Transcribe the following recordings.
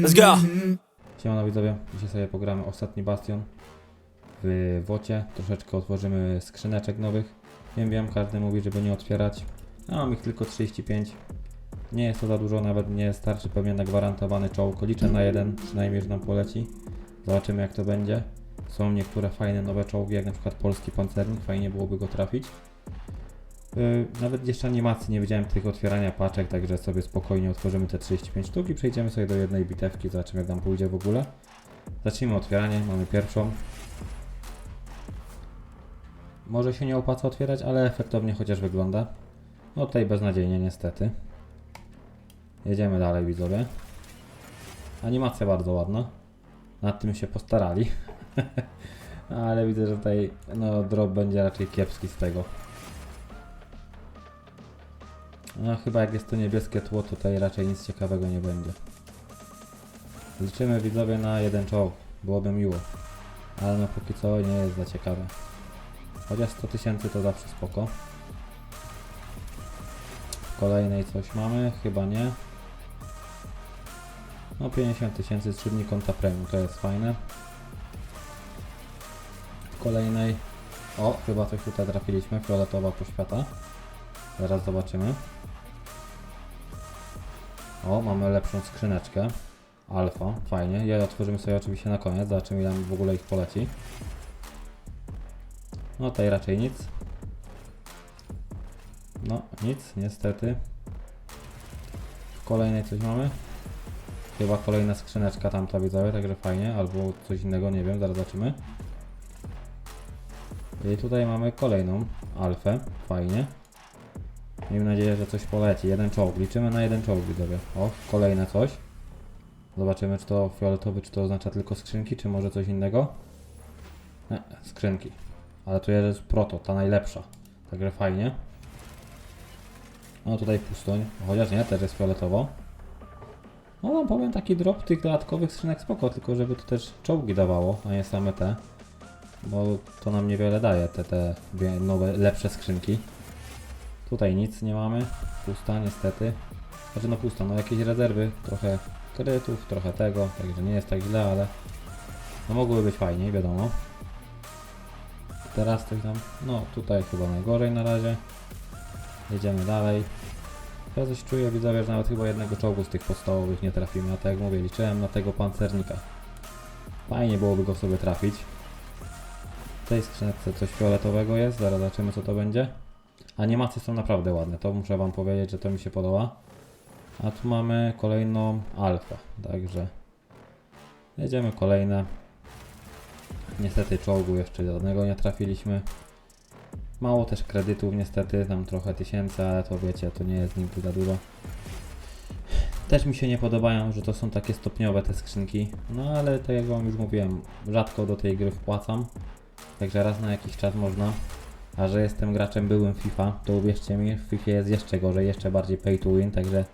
Let's go! Siemano widzowie, dzisiaj sobie pogramy ostatni bastion w wocie. Troszeczkę otworzymy skrzyneczek nowych. Wiem, wiem, każdy mówi, żeby nie otwierać. A mam ich tylko 35. Nie jest to za dużo, nawet nie starczy pewnie na gwarantowany czołg. Liczę na jeden, przynajmniej, że nam poleci. Zobaczymy jak to będzie. Są niektóre fajne nowe czołgi, jak na przykład polski pancernik, fajnie byłoby go trafić. Yy, nawet jeszcze animacji nie widziałem tych otwierania paczek, także sobie spokojnie otworzymy te 35 sztuk i przejdziemy sobie do jednej bitewki, zobaczymy jak nam pójdzie w ogóle. Zacznijmy otwieranie, mamy pierwszą. Może się nie opłaca otwierać, ale efektownie chociaż wygląda. No tutaj beznadziejnie niestety. Jedziemy dalej widzowie. Animacja bardzo ładna. Nad tym się postarali. ale widzę, że tutaj no drop będzie raczej kiepski z tego. No chyba jak jest to niebieskie tło, tutaj raczej nic ciekawego nie będzie. Liczymy widzowie na jeden czołg. Byłoby miło. Ale no póki co nie jest za ciekawe. Chociaż 100 tysięcy to zawsze spoko. W kolejnej coś mamy? Chyba nie. No 50 tysięcy z 3 dni konta premium, to jest fajne. W kolejnej... O, chyba coś tutaj trafiliśmy. Fioletowa poświata. Zaraz zobaczymy. O, mamy lepszą skrzyneczkę. Alfa, fajnie. Je otworzymy sobie oczywiście na koniec, zobaczymy ile w ogóle ich poleci. No tutaj raczej nic. No, nic, niestety. W kolejnej coś mamy. Chyba kolejna skrzyneczka tamta widzowie, także fajnie, albo coś innego, nie wiem, zaraz zobaczymy. I tutaj mamy kolejną alfę, fajnie. Miejmy nadzieję, że coś poleci. Jeden czołg. Liczymy na jeden czołg, widzowie. O, kolejne coś. Zobaczymy, czy to fioletowy, czy to oznacza tylko skrzynki, czy może coś innego. Nie, skrzynki. Ale tu jest proto, ta najlepsza. Także fajnie. No tutaj pustoń. Chociaż nie, też jest fioletowo. No wam powiem, taki drop tych dodatkowych skrzynek spoko, tylko żeby to też czołgi dawało, a nie same te. Bo to nam niewiele daje, te, te nowe, lepsze skrzynki. Tutaj nic nie mamy. Pusta niestety. Znaczy no pusta, no jakieś rezerwy, trochę krytów, trochę tego, także nie jest tak źle, ale no mogłyby być fajniej, wiadomo. Teraz coś tam, no tutaj chyba najgorzej na razie. Jedziemy dalej. Ja coś czuję, widzowie, że nawet chyba jednego czołgu z tych podstawowych nie trafimy, a tak jak mówię, liczyłem na tego pancernika. Fajnie byłoby go sobie trafić. W tej skrzynce coś fioletowego jest, zaraz zobaczymy co to będzie. Animacje są naprawdę ładne, to muszę wam powiedzieć, że to mi się podoba. A tu mamy kolejną alfę, także jedziemy kolejne. Niestety czołgu jeszcze żadnego nie trafiliśmy. Mało też kredytów niestety, tam trochę tysięcy, ale to wiecie, to nie jest nigdy za dużo. Też mi się nie podobają, że to są takie stopniowe te skrzynki. No ale tak jak wam już mówiłem, rzadko do tej gry wpłacam. Także raz na jakiś czas można. A że jestem graczem byłym FIFA, to uwierzcie mi, w FIFA jest jeszcze gorzej, jeszcze bardziej pay to win, także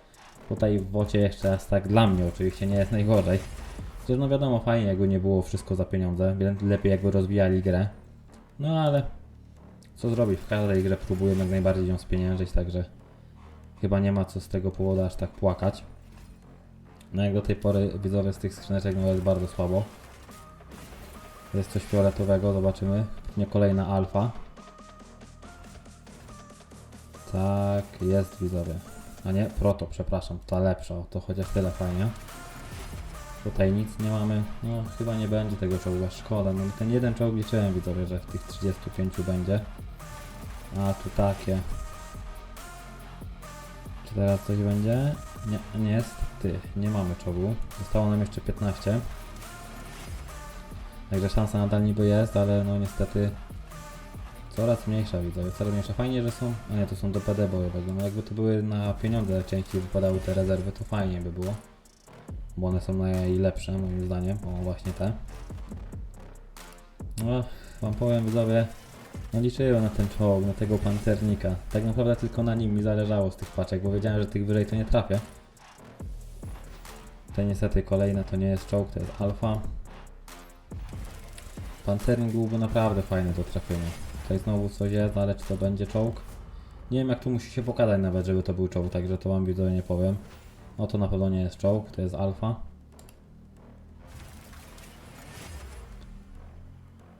tutaj w wocie jeszcze raz tak dla mnie oczywiście nie jest najgorzej. Chociaż no wiadomo, fajnie jakby nie było wszystko za pieniądze, lepiej jakby rozwijali grę. No ale co zrobić, w każdej grze próbuję jak najbardziej ją spieniężyć, także chyba nie ma co z tego powodu aż tak płakać. No jak do tej pory widzowie z tych skrzyneczek no jest bardzo słabo. Jest coś fioletowego, zobaczymy. Nie kolejna alfa. Tak, jest widzowie. A nie, proto, przepraszam, ta lepsza, to chociaż tyle fajnie. Tutaj nic nie mamy, no chyba nie będzie tego czołga, szkoda, no ten jeden czołg liczyłem widzowie, że w tych 35 będzie. A tu takie. Czy teraz coś będzie? Nie, nie jest. Ty, nie mamy czołgu. Zostało nam jeszcze 15. Także szansa nadal niby jest, ale no niestety Coraz mniejsza widzowie, coraz mniejsza. Fajnie, że są. A nie, to są do PD bojowego. No jakby to były na pieniądze częściej wypadały te rezerwy, to fajnie by było. Bo one są najlepsze moim zdaniem. O, właśnie te. No, wam powiem widzowie, no liczyłem na ten czołg, na tego pancernika. Tak naprawdę tylko na nim mi zależało z tych paczek, bo wiedziałem, że tych wyżej to nie trafię. Te niestety kolejne to nie jest czołg, to jest alfa. Pancernik byłby naprawdę fajny do trafienia. Tutaj znowu coś jest, ale czy to będzie czołg? Nie wiem jak tu musi się pokazać nawet, żeby to był czołg, także to wam widzowie nie powiem. No to na pewno nie jest czołg, to jest alfa.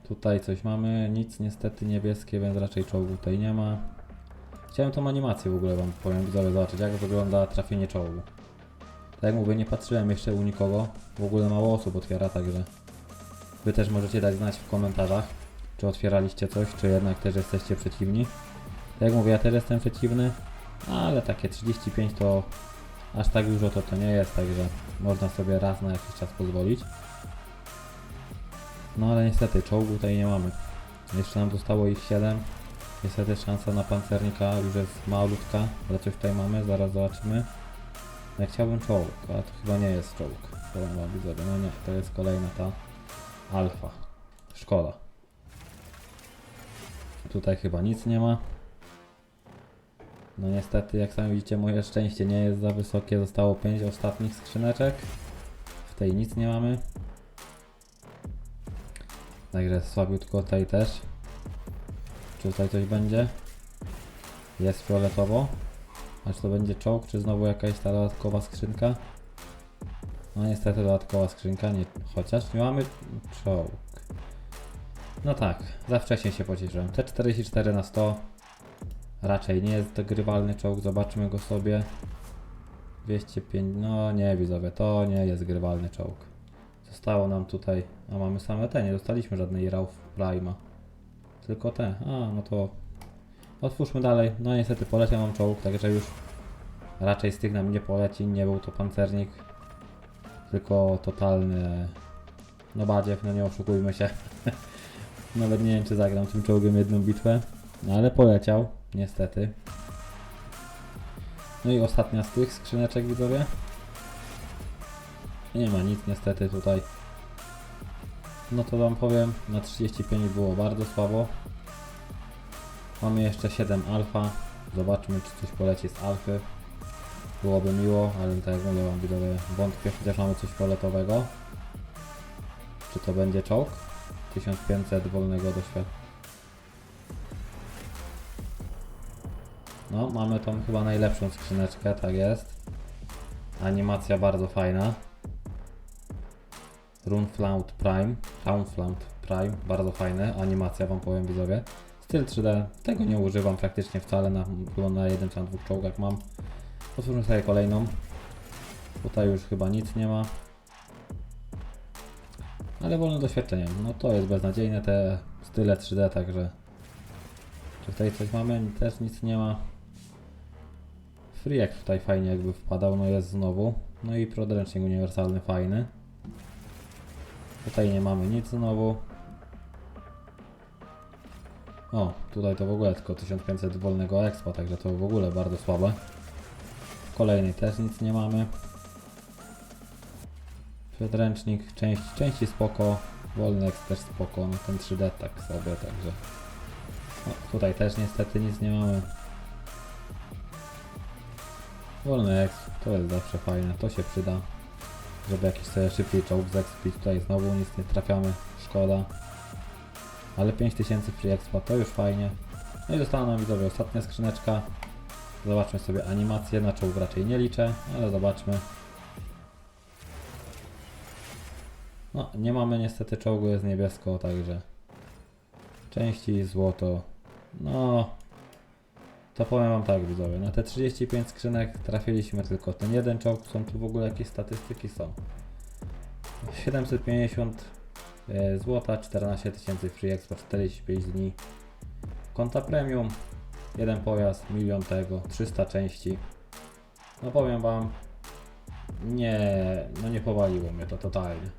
Tutaj coś mamy, nic niestety niebieskie, więc raczej czołgu tutaj nie ma. Chciałem tą animację w ogóle wam powiem widzowie zobaczyć, jak wygląda trafienie czołgu. Tak jak mówię, nie patrzyłem jeszcze u nikogo, w ogóle mało osób otwiera, także Wy też możecie dać znać w komentarzach, czy otwieraliście coś, czy jednak też jesteście przeciwni. Tak jak mówię, ja też jestem przeciwny, ale takie 35 to aż tak dużo to to nie jest, także można sobie raz na jakiś czas pozwolić. No ale niestety czołgu tutaj nie mamy. Jeszcze nam zostało ich 7. Niestety szansa na pancernika już jest malutka, ale coś tutaj mamy, zaraz zobaczymy. Ja chciałbym czołg, ale to chyba nie jest czołg. Powiem wam widzowie, no nie, to jest kolejna ta alfa. Szkoda. Tutaj chyba nic nie ma. No niestety, jak sami widzicie, moje szczęście nie jest za wysokie. Zostało 5 ostatnich skrzyneczek. W tej nic nie mamy. Także słabiutko tutaj też. Czy tutaj coś będzie? Jest fioletowo. A czy to będzie czołg, czy znowu jakaś ta dodatkowa skrzynka? No niestety dodatkowa skrzynka, nie, chociaż nie mamy czołg. No tak, za wcześnie się pocieszyłem. T44 na 100. Raczej nie jest grywalny czołg, zobaczmy go sobie. 205, no nie widzowie, to nie jest grywalny czołg. Zostało nam tutaj, a mamy same te, nie dostaliśmy żadnej Rauf Prima. Tylko te, a no to otwórzmy dalej. No niestety poleciał nam czołg, także już raczej z tych nam nie poleci, nie był to pancernik. Tylko totalny no badziew, no nie oszukujmy się. Nawet nie wiem czy zagram tym czołgiem jedną bitwę, no ale poleciał, niestety. No i ostatnia z tych skrzyneczek widzowie. Nie ma nic niestety tutaj. No to wam powiem, na 35 było bardzo słabo. Mamy jeszcze 7 alfa. Zobaczmy czy coś poleci z alfy. Byłoby miło, ale tak jak mówię wam widzowie, wątpię, chociaż mamy coś fioletowego. Czy to będzie czołg? 1500 wolnego doświadczenia. No, mamy tą chyba najlepszą skrzyneczkę, tak jest. Animacja bardzo fajna. Runeflout Prime, Runeflout Prime, bardzo fajne, animacja wam powiem widzowie. Styl 3D, tego nie używam praktycznie wcale, na, było na jeden czy na dwóch czołgach mam. Otwórzmy sobie kolejną. Tutaj już chyba nic nie ma. Ale wolne doświadczenie. No to jest beznadziejne, te style 3D, także... Czy tutaj coś mamy? Też nic nie ma. Freak tutaj fajnie jakby wpadał, no jest znowu. No i podręcznik uniwersalny fajny. Tutaj nie mamy nic znowu. O, tutaj to w ogóle tylko 1500 wolnego expa, także to w ogóle bardzo słabe. W kolejnej też nic nie mamy. Podręcznik, część, części spoko, wolny exp też spoko, no ten 3D tak sobie, także... No, tutaj też niestety nic nie mamy. Wolny exp, to jest zawsze fajne, to się przyda. Żeby jakiś sobie szybciej czołg zekspić, tutaj znowu nic nie trafiamy, szkoda. Ale 5000 free expa to już fajnie. No i została nam widzowie ostatnia skrzyneczka. Zobaczmy sobie animację, na czołg raczej nie liczę, ale zobaczmy. No, nie mamy niestety czołgu, jest niebiesko, także części złoto. No, to powiem wam tak widzowie, na te 35 skrzynek trafiliśmy tylko ten jeden czołg, są tu w ogóle jakieś statystyki są. 750 e, złota, 14 tysięcy free expo, 45 dni. Konta premium, jeden pojazd, milion tego, 300 części. No powiem wam, nie, no nie powaliło mnie to totalnie.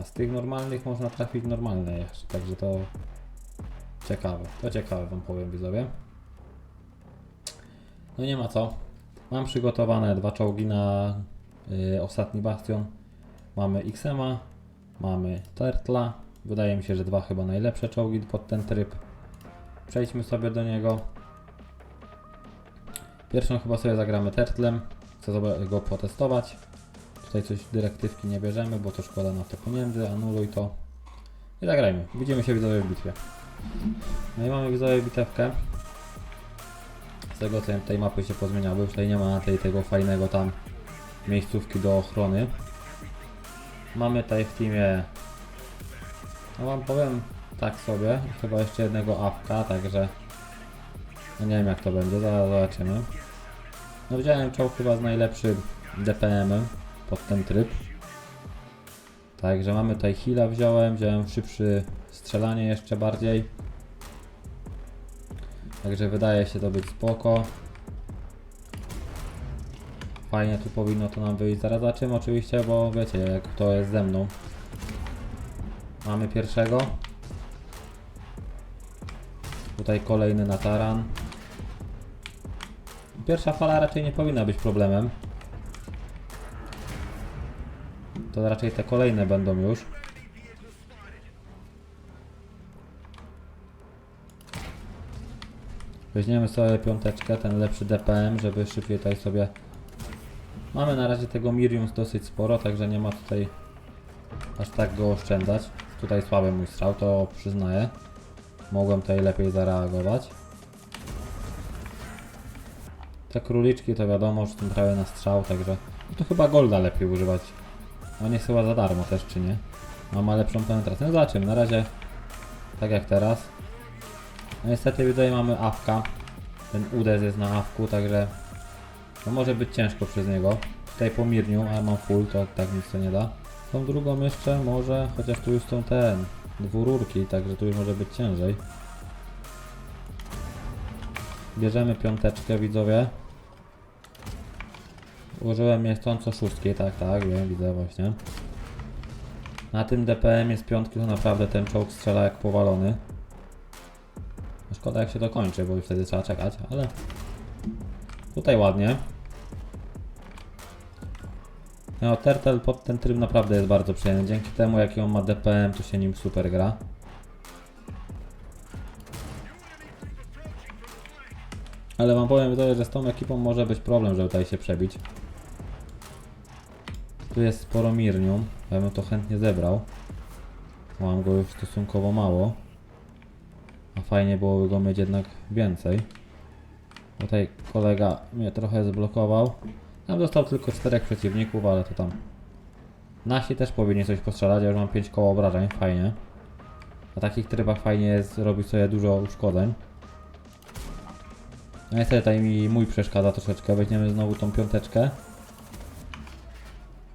A z tych normalnych można trafić normalne jeszcze, także to ciekawe. To ciekawe wam powiem widzowie. No nie ma co. Mam przygotowane dwa czołgi na y, ostatni bastion. Mamy XMA, mamy Turtla. Wydaje mi się, że dwa chyba najlepsze czołgi pod ten tryb. Przejdźmy sobie do niego. Pierwszą chyba sobie zagramy Turtlem. Chcę go potestować. Tutaj coś dyrektywki nie bierzemy, bo to szkoda na to pieniędzy. Anuluj to. I zagrajmy. Widzimy się widzowie w bitwie. No i mamy widzowie bitewkę. Z tego co tej mapy się pozmieniały, już tutaj nie ma tej tego fajnego tam miejscówki do ochrony. Mamy tutaj w teamie, no wam powiem tak sobie, chyba jeszcze jednego awka, także no nie wiem jak to będzie, zaraz zobaczymy. No wziąłem czołg chyba z najlepszym DPM-em pod ten tryb. Także mamy tutaj heal'a wziąłem, wziąłem szybszy strzelanie jeszcze bardziej. Także wydaje się to być spoko. Fajnie tu powinno to nam wyjść. Zaraz zobaczymy oczywiście, bo wiecie jak to jest ze mną. Mamy pierwszego. Tutaj kolejny na taran. Pierwsza fala raczej nie powinna być problemem. To raczej te kolejne będą już. Weźmiemy sobie piąteczkę, ten lepszy DPM, żeby szybciej tutaj sobie... Mamy na razie tego Mirium dosyć sporo, także nie ma tutaj aż tak go oszczędzać. Tutaj słaby mój strzał, to przyznaję. Mogłem tutaj lepiej zareagować. Te króliczki to wiadomo, że są prawie na strzał, także no to chyba golda lepiej używać. On jest chyba za darmo też, czy nie? A ma lepszą penetrację. No zobaczymy, na razie tak jak teraz. No niestety tutaj mamy awka. Ten udes jest na awku, także no może być ciężko przez niego. Tutaj po mirniu, a mam full, to tak nic to nie da. Tą drugą jeszcze może, chociaż tu już są ten dwururki, także tu już może być ciężej. Bierzemy piąteczkę, widzowie. Użyłem mieszcząco szóstki, tak, tak, wiem, widzę właśnie. Na tym DPM jest piątki, to naprawdę ten czołg strzela jak powalony. No Szkoda jak się to kończy, bo wtedy trzeba czekać, ale tutaj ładnie. No, Turtle pod ten tryb naprawdę jest bardzo przyjemny. Dzięki temu, jaki on ma DPM, to się nim super gra. Ale wam powiem że z tą ekipą może być problem, żeby tutaj się przebić. Tu jest sporo mirnium, ja bym to chętnie zebrał. Mam go już stosunkowo mało. A fajnie byłoby go mieć jednak więcej. Tutaj kolega mnie trochę zblokował. Tam został tylko czterech przeciwników, ale to tam. Nasi też powinni coś postrzelać, ja już mam 5 koło obrażeń, fajnie. Na takich trybach fajnie jest robić sobie dużo uszkodzeń. No niestety tutaj mi mój przeszkadza troszeczkę, weźmiemy znowu tą piąteczkę.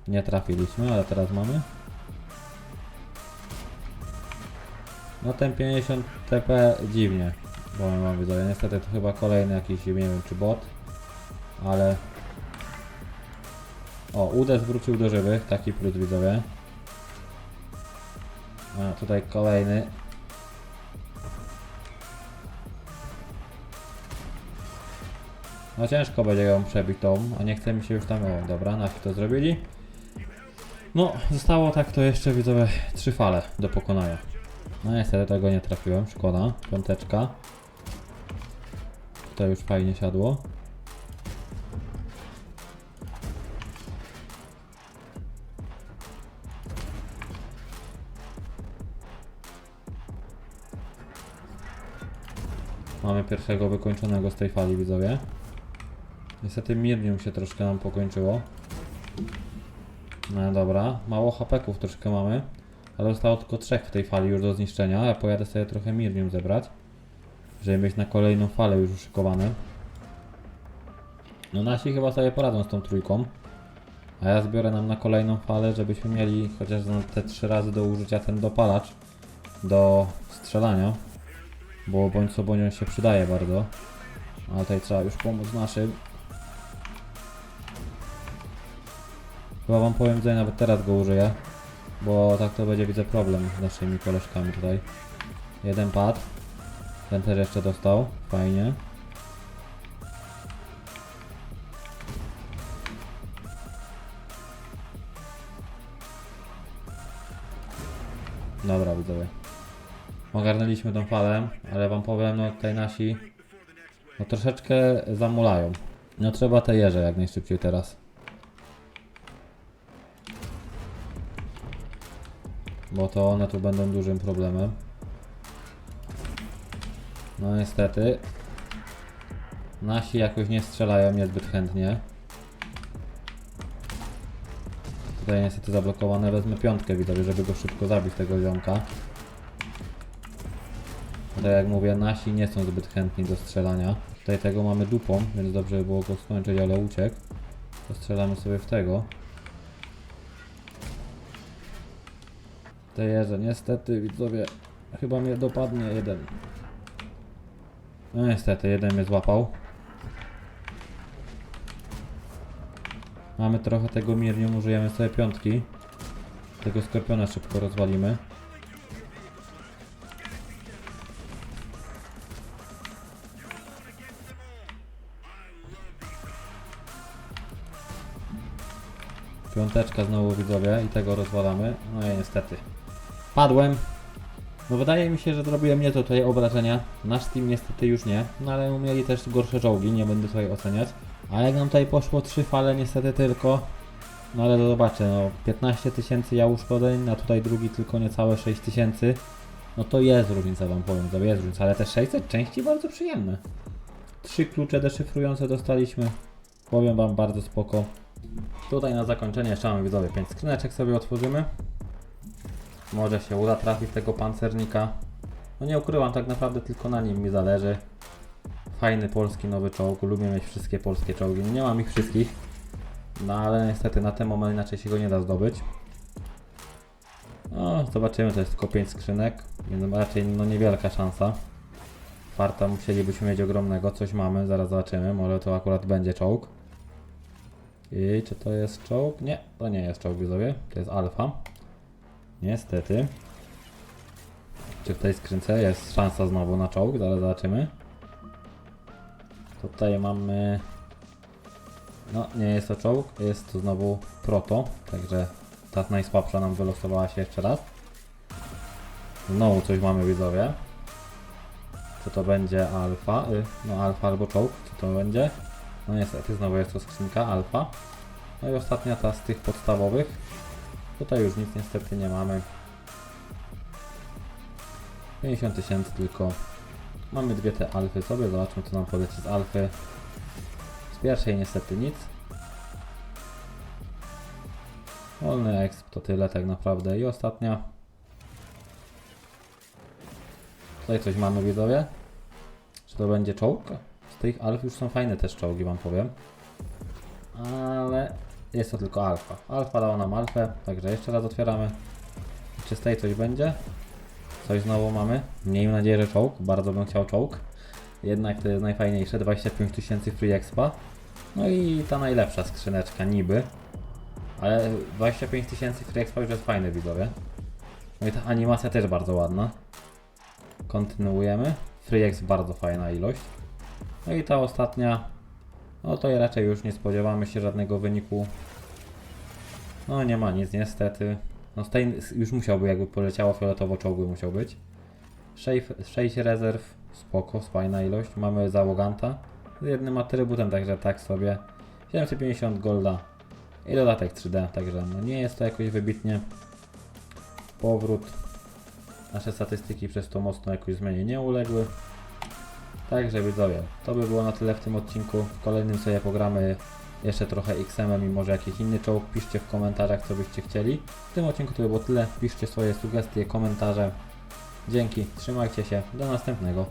Nie trafiliśmy, ale teraz mamy. No ten 50 TP dziwnie, bo mam widzowie. Niestety to chyba kolejny jakiś, nie wiem czy bot, ale... O, Udes wrócił do żywych, taki plus widzowie. A tutaj kolejny. No ciężko będzie ją przebić tą, a nie chce mi się już tam... O, dobra, nasi to zrobili. No, zostało tak to jeszcze widzowie trzy fale do pokonania. No niestety tego nie trafiłem, szkoda. Piąteczka. Tutaj już fajnie siadło. Mamy pierwszego wykończonego z tej fali widzowie. Niestety Mirnium się troszkę nam pokończyło. No dobra, mało hapeków troszkę mamy. Ale zostało tylko trzech w tej fali już do zniszczenia. Ja pojadę sobie trochę Mirnium zebrać. Żeby mieć na kolejną falę już uszykowane. No nasi chyba sobie poradzą z tą trójką. A ja zbiorę nam na kolejną falę, żebyśmy mieli chociaż na te trzy razy do użycia ten dopalacz do strzelania. Bo bądź co bądź on się przydaje bardzo. Ale tutaj trzeba już pomóc naszym. Chyba wam powiem, że nawet teraz go użyję. Bo tak to będzie widzę problem z naszymi koleżkami tutaj. Jeden pad. Ten też jeszcze dostał. Fajnie. Dobra widzowie. Ogarnęliśmy tą falę, ale wam powiem, no tutaj nasi no troszeczkę zamulają. No trzeba te jeże jak najszybciej teraz. Bo to one tu będą dużym problemem. No niestety. Nasi jakoś nie strzelają niezbyt chętnie. Tutaj niestety zablokowane. Wezmę piątkę widzowie, żeby go szybko zabić tego ziomka. Tutaj jak mówię, nasi nie są zbyt chętni do strzelania. Tutaj tego mamy dupą, więc dobrze by było go skończyć, ale uciekł. To strzelamy sobie w tego. Te jeże, niestety widzowie, chyba mnie dopadnie jeden. No niestety, jeden mnie złapał. Mamy trochę tego mirnium, użyjemy sobie piątki. Tego skorpiona szybko rozwalimy. Piąteczka znowu widzowie i tego rozwalamy. No i niestety. Padłem. No wydaje mi się, że zrobiłem nie to tutaj obrażenia. Nasz team niestety już nie. No ale mieli też gorsze czołgi, nie będę tutaj oceniać. A jak nam tutaj poszło trzy fale niestety tylko. No ale zobaczę, no 15 tysięcy ja uszkodzeń, a tutaj drugi tylko niecałe 6 tysięcy. No to jest różnica wam powiem, to jest różnica, ale te 600 części bardzo przyjemne. Trzy klucze deszyfrujące dostaliśmy. Powiem wam bardzo spoko. Tutaj na zakończenie jeszcze mamy widzowie 5 skrzyneczek sobie otworzymy. Może się uda trafić tego pancernika. No nie ukrywam, tak naprawdę tylko na nim mi zależy. Fajny polski nowy czołg, lubię mieć wszystkie polskie czołgi. Nie mam ich wszystkich. No ale niestety na ten moment inaczej się go nie da zdobyć. No, zobaczymy, to jest tylko 5 skrzynek, więc raczej no niewielka szansa. Farta musielibyśmy mieć ogromnego, coś mamy, zaraz zobaczymy, może to akurat będzie czołg. I czy to jest czołg? Nie, to nie jest czołg widzowie, to jest alfa. Niestety. Czy w tej skrzynce jest szansa znowu na czołg? Zaraz zobaczymy. Tutaj mamy... No, nie jest to czołg, jest to znowu proto, także ta najsłabsza nam wylosowała się jeszcze raz. Znowu coś mamy widzowie. Czy to będzie alfa? Y, No alfa albo czołg, czy to będzie? No niestety znowu jest to skrzynka alfa. No i ostatnia ta z tych podstawowych. Tutaj już nic niestety nie mamy. 50 tysięcy tylko. Mamy dwie te alfy sobie, zobaczmy co nam poleci z alfy. Z pierwszej niestety nic. Wolny exp to tyle tak naprawdę. I ostatnia. Tutaj coś mamy widzowie. Czy to będzie czołg? Z tych alf już są fajne też czołgi wam powiem. Ale jest to tylko alfa. Alfa dała nam alfę, także jeszcze raz otwieramy. Czy z tej coś będzie? Coś znowu mamy. Miejmy nadzieję, że czołg. Bardzo bym chciał czołg. Jednak to jest najfajniejsze. 25 tysięcy free expa. No i ta najlepsza skrzyneczka niby. Ale 25 tysięcy free expa już jest fajny widzowie. No i ta animacja też bardzo ładna. Kontynuujemy. Free bardzo fajna ilość. No i ta ostatnia. No to raczej już nie spodziewamy się żadnego wyniku. No nie ma nic niestety. No Stein już musiałby jakby poleciało fioletowo czołgu musiał być. 6, 6 rezerw, spoko, fajna ilość. Mamy załoganta z jednym atrybutem, także tak sobie. 750 golda i dodatek 3D, także no nie jest to jakoś wybitnie. Powrót. Nasze statystyki przez to mocno jakoś zmianie nie uległy. Także widzowie, to by było na tyle w tym odcinku. W kolejnym sobie pogramy jeszcze trochę XM i może jakiś inny czołg. Piszcie w komentarzach co byście chcieli. W tym odcinku to by było tyle. Piszcie swoje sugestie, komentarze. Dzięki, trzymajcie się, do następnego.